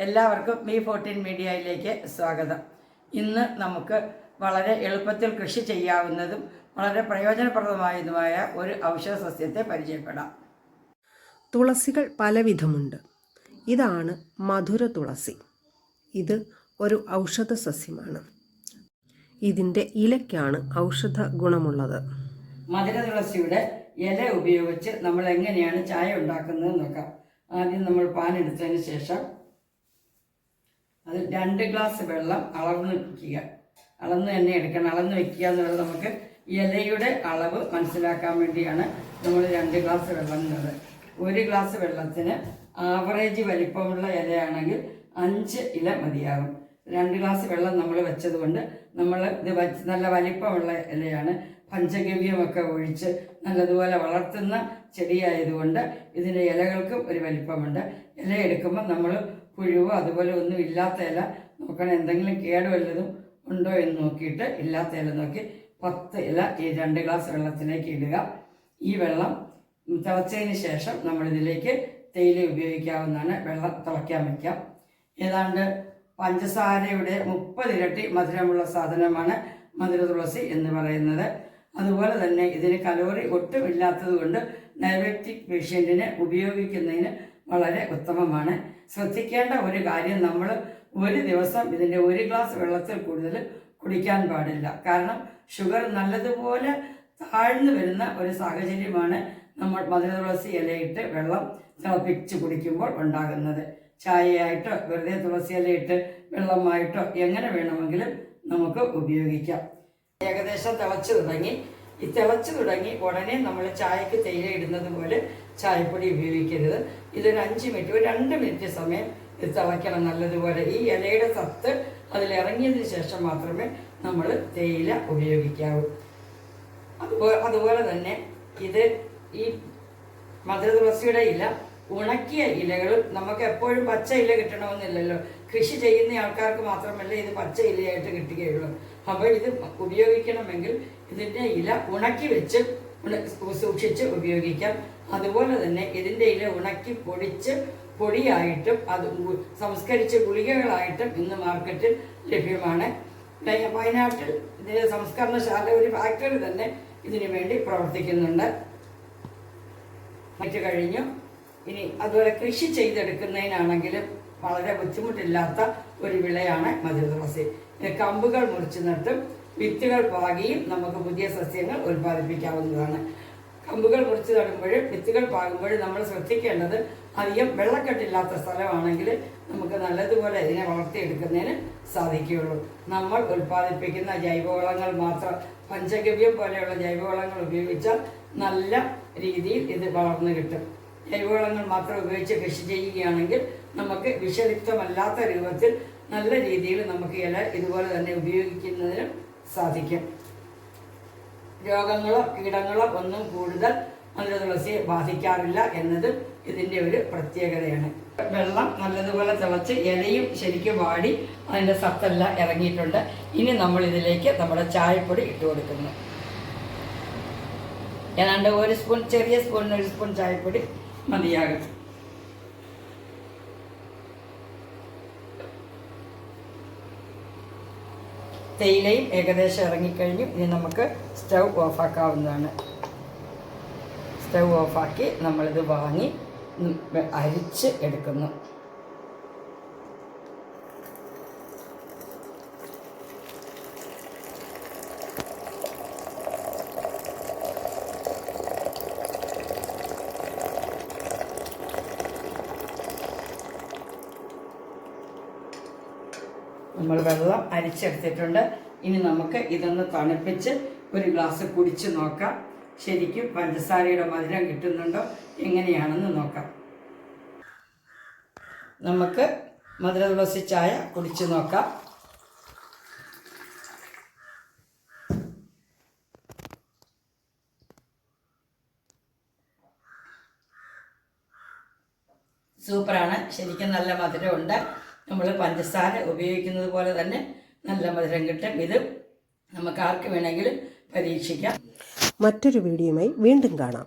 എല്ലാവർക്കും B fourteen മീഡിയയിലേക്ക് സ്വാഗതം. ഇന്ന് നമുക്ക് വളരെ എളുപ്പത്തിൽ കൃഷി ചെയ്യാവുന്നതും വളരെ പ്രയോജനപ്രദമായതുമായ ഒരു ഔഷധ സസ്യത്തെ പരിചയപ്പെടാം. തുളസികൾ പലവിധമുണ്ട്. ഇതാണ് മധുര തുളസി. ഇത് ഒരു ഔഷധ സസ്യമാണ്. ഇതിന്റെ ഇലയ്ക്കാണ് ഔഷധ ഗുണമുള്ളത്. മധുര തുളസിയുടെ ഇല ഉപയോഗിച്ച് നമ്മൾ എങ്ങനെയാണ് ചായ ഉണ്ടാക്കുന്നത് നോക്കാം. ആദ്യം നമ്മൾ പാൻ എടുത്തതിന് ശേഷം അതിൽ രണ്ട് ഗ്ലാസ് വെള്ളം അളന്ന് വയ്ക്കുക അളന്ന് തന്നെ എടുക്കണം. അളന്ന് വെക്കുക എന്നുള്ളത് നമുക്ക് ഇലയുടെ അളവ് മനസ്സിലാക്കാൻ വേണ്ടിയാണ് നമ്മൾ രണ്ട് ഗ്ലാസ് വെള്ളം എന്നത് ഒരു ഗ്ലാസ് വെള്ളത്തിന് ആവറേജ് വലിപ്പമുള്ള ഇലയാണെങ്കിൽ അഞ്ച് ഇല മതിയാകും. രണ്ട് ഗ്ലാസ് വെള്ളം നമ്മൾ വെച്ചത് കൊണ്ട് നമ്മൾ ഇത് വച്ച് നല്ല വലിപ്പമുള്ള ഇലയാണ് പഞ്ചഗവ്യമൊക്കെ ഒഴിച്ച് നല്ലതുപോലെ വളർത്തുന്ന ചെടിയായതുകൊണ്ട് ഇതിന്റെ ഇലകൾക്കും ഒരു വലിപ്പമുണ്ട്. ഇല എടുക്കുമ്പോൾ നമ്മൾ പുഴുവോ അതുപോലെ ഒന്നും ഇല്ലാത്ത ഇല നോക്കണം. എന്തെങ്കിലും കേട് വല്ലതും ഉണ്ടോ എന്ന് നോക്കിയിട്ട് ഇല്ലാത്ത ഇല നോക്കി പത്ത് ഇല ഈ രണ്ട് ഗ്ലാസ് വെള്ളത്തിലേക്ക് ഇടുക. ഈ വെള്ളം തിളച്ചതിന് ശേഷം നമ്മളിതിലേക്ക് തേയില ഉപയോഗിക്കാവുന്നതാണ്. വെള്ളം തിളയ്ക്കാൻ വയ്ക്കാം. ഏതാണ്ട് പഞ്ചസാരയുടെ മുപ്പത് ഇരട്ടി മധുരമുള്ള സാധനമാണ് മധുര തുളസി എന്ന് പറയുന്നത്. അതുപോലെ തന്നെ ഇതിന് കലോറി ഒട്ടും ഇല്ലാത്തതുകൊണ്ട് ഡയബറ്റിക് പേഷ്യന്റിന് ഉപയോഗിക്കുന്നതിന് വളരെ ഉത്തമമാണ്. ശ്രദ്ധിക്കേണ്ട ഒരു കാര്യം നമ്മൾ ഒരു ദിവസം ഇതിന്റെ ഒരു ഗ്ലാസ് വെള്ളത്തിൽ കൂടുതൽ കുടിക്കാൻ പാടില്ല. കാരണം ഷുഗർ നല്ലതുപോലെ താഴ്ന്നു വരുന്ന ഒരു സാഹചര്യമാണ് നമ്മൾ മധുര തുളസി ഇലയിട്ട് വെള്ളം തിളപ്പിച്ച് കുടിക്കുമ്പോൾ ഉണ്ടാകുന്നത്. ചായയായിട്ടോ വെറുതെ തുളസി ഇലയിട്ട് വെള്ളമായിട്ടോ എങ്ങനെ വേണമെങ്കിലും നമുക്ക് ഉപയോഗിക്കാം. ഏകദേശം തിളച്ചു തുടങ്ങി. ഈ തിളച്ചു തുടങ്ങി ഉടനെ നമ്മൾ ചായക്ക് തേയില ഇടുന്നത് പോലെ ചായപ്പൊടി ഉപയോഗിക്കരുത്. ഇതൊരു അഞ്ച് മിനിറ്റ് ഒരു രണ്ട് മിനിറ്റ് സമയം ഇത് തിളയ്ക്കണം നല്ലതുപോലെ. ഈ ഇലയുടെ സത്ത് അതിൽ ഇറങ്ങിയതിന് ശേഷം മാത്രമേ നമ്മൾ തേയില ഉപയോഗിക്കാവൂ. അതുപോലെ അതുപോലെ തന്നെ ഇത് ഈ മധുര തുളസിയുടെ ഇല ഉണക്കിയ ഇലകൾ നമുക്ക് എപ്പോഴും പച്ച ഇല കിട്ടണമെന്നില്ലല്ലോ. കൃഷി ചെയ്യുന്ന ആൾക്കാർക്ക് മാത്രമല്ല ഇത് പച്ച ഇലയായിട്ട് കിട്ടുകയുള്ളൂ. അപ്പോൾ ഇത് ഉപയോഗിക്കണമെങ്കിൽ ഇതിന്റെ ഇല ഉണക്കി വെച്ച് സൂക്ഷിച്ച് ഉപയോഗിക്കാം. അതുപോലെ തന്നെ ഇതിന്റെ ഇല ഉണക്കി പൊടിച്ച് പൊടിയായിട്ടും അത് സംസ്കരിച്ച് ഗുളികകളായിട്ടും ഇന്ന് മാർക്കറ്റിൽ ലഭ്യമാണ്. വയ- വയനാട്ടിൽ ഇതിന്റെ സംസ്കരണശാല ഒരു ഫാക്ടറി തന്നെ ഇതിനു വേണ്ടി പ്രവർത്തിക്കുന്നുണ്ട്. മറ്റു കഴിഞ്ഞു. ഇനി അതുപോലെ കൃഷി ചെയ്തെടുക്കുന്നതിനാണെങ്കിലും വളരെ ബുദ്ധിമുട്ടില്ലാത്ത ഒരു വിളയാണ് മധുര തുളസി കമ്പുകൾ മുറിച്ചു നട്ടും വിത്തുകൾ പാകിയും നമുക്ക് പുതിയ സസ്യങ്ങൾ ഉൽപ്പാദിപ്പിക്കാവുന്നതാണ്. കമ്പുകൾ മുറിച്ചു നടുമ്പോഴും വിത്തുകൾ പാകുമ്പോഴും നമ്മൾ ശ്രദ്ധിക്കേണ്ടത് അധികം വെള്ളക്കെട്ടില്ലാത്ത സ്ഥലമാണെങ്കിൽ നമുക്ക് നല്ലതുപോലെ ഇതിനെ വളർത്തിയെടുക്കുന്നതിന് സാധിക്കുകയുള്ളൂ. നമ്മൾ ഉൽപ്പാദിപ്പിക്കുന്ന ജൈവവളങ്ങൾ മാത്രം പഞ്ചഗവ്യം പോലെയുള്ള ജൈവവളങ്ങൾ ഉപയോഗിച്ചാൽ നല്ല രീതിയിൽ ഇത് വളർന്നു കിട്ടും. ജൈവവളങ്ങൾ മാത്രം ഉപയോഗിച്ച് കൃഷി ചെയ്യുകയാണെങ്കിൽ നമുക്ക് വിഷലിപ്തമല്ലാത്ത രൂപത്തിൽ നല്ല രീതിയിൽ നമുക്ക് ഇല ഇതുപോലെ തന്നെ ഉപയോഗിക്കുന്നതിനും സാധിക്കും. രോഗങ്ങളോ കീടങ്ങളോ ഒന്നും കൂടുതൽ മധുര തുളസിയെ ബാധിക്കാറില്ല എന്നതും ഇതിന്റെ ഒരു പ്രത്യേകതയാണ്. വെള്ളം നല്ലതുപോലെ തിളച്ച് ഇലയും ശരിക്കും വാടി അതിന്റെ സത്തെല്ലാം ഇറങ്ങിയിട്ടുണ്ട്. ഇനി നമ്മൾ ഇതിലേക്ക് നമ്മുടെ ചായപ്പൊടി ഇട്ട് കൊടുക്കുന്നു. ഏതാണ്ട് ഒരു സ്പൂൺ ചെറിയ സ്പൂണിന് ഒരു സ്പൂൺ ചായപ്പൊടി മതിയാകും. തേയിലയും ഏകദേശം ഇറങ്ങിക്കഴിഞ്ഞു. ഇനി നമുക്ക് സ്റ്റൗ ഓഫാക്കാവുന്നതാണ്. സ്റ്റൗ ഓഫാക്കി നമ്മളിത് വാങ്ങി അരിച്ച് എടുക്കുന്നു. നമ്മൾ വെള്ളം അരിച്ചെടുത്തിട്ടുണ്ട്. ഇനി നമുക്ക് ഇതൊന്ന് തണുപ്പിച്ച് ഒരു ഗ്ലാസ് കുടിച്ച് നോക്കാം. ശരിക്കും പഞ്ചസാരയുടെ മധുരം കിട്ടുന്നുണ്ടോ? എങ്ങനെയാണെന്ന് നോക്കാം. നമുക്ക് മധുര തുളസി ചായ കുടിച്ച് നോക്കാം. സൂപ്പറാണ്. ശരിക്കും നല്ല മധുരമുണ്ട്. നമ്മൾ പഞ്ചസാര ഉപയോഗിക്കുന്നത് പോലെ തന്നെ നല്ല മധുരം കിട്ടും. ഇത് നമുക്ക് ആർക്ക് വേണമെങ്കിലും പരീക്ഷിക്കാം. മറ്റൊരു വീഡിയോയുമായി വീണ്ടും കാണാം.